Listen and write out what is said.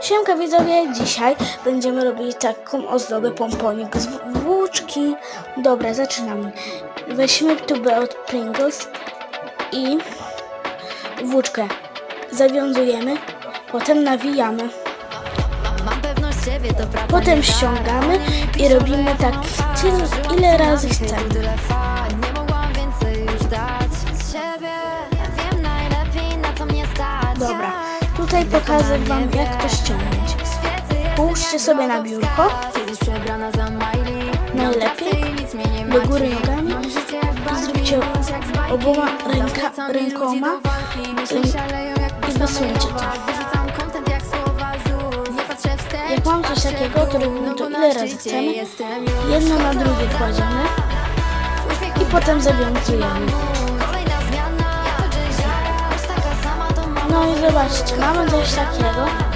Siemka widzowie, dzisiaj będziemy robić taką ozdobę pomponik z włóczki. Dobra, zaczynamy. Weźmy tubę od Pringles i włóczkę zawiązujemy, potem nawijamy, potem ściągamy i robimy tak ile razy chcemy. Tutaj pokażę wam jak to ściągnąć. Połóżcie sobie na biurko. Najlepiej do góry nogami zróbcie oboma ręka, rękoma i wysuńcie to. jak mam coś takiego, to robimy to ile razy chcemy. Jedno na drugie kładziemy i potem zawiązujemy. No i zobaczcie, mamy coś takiego.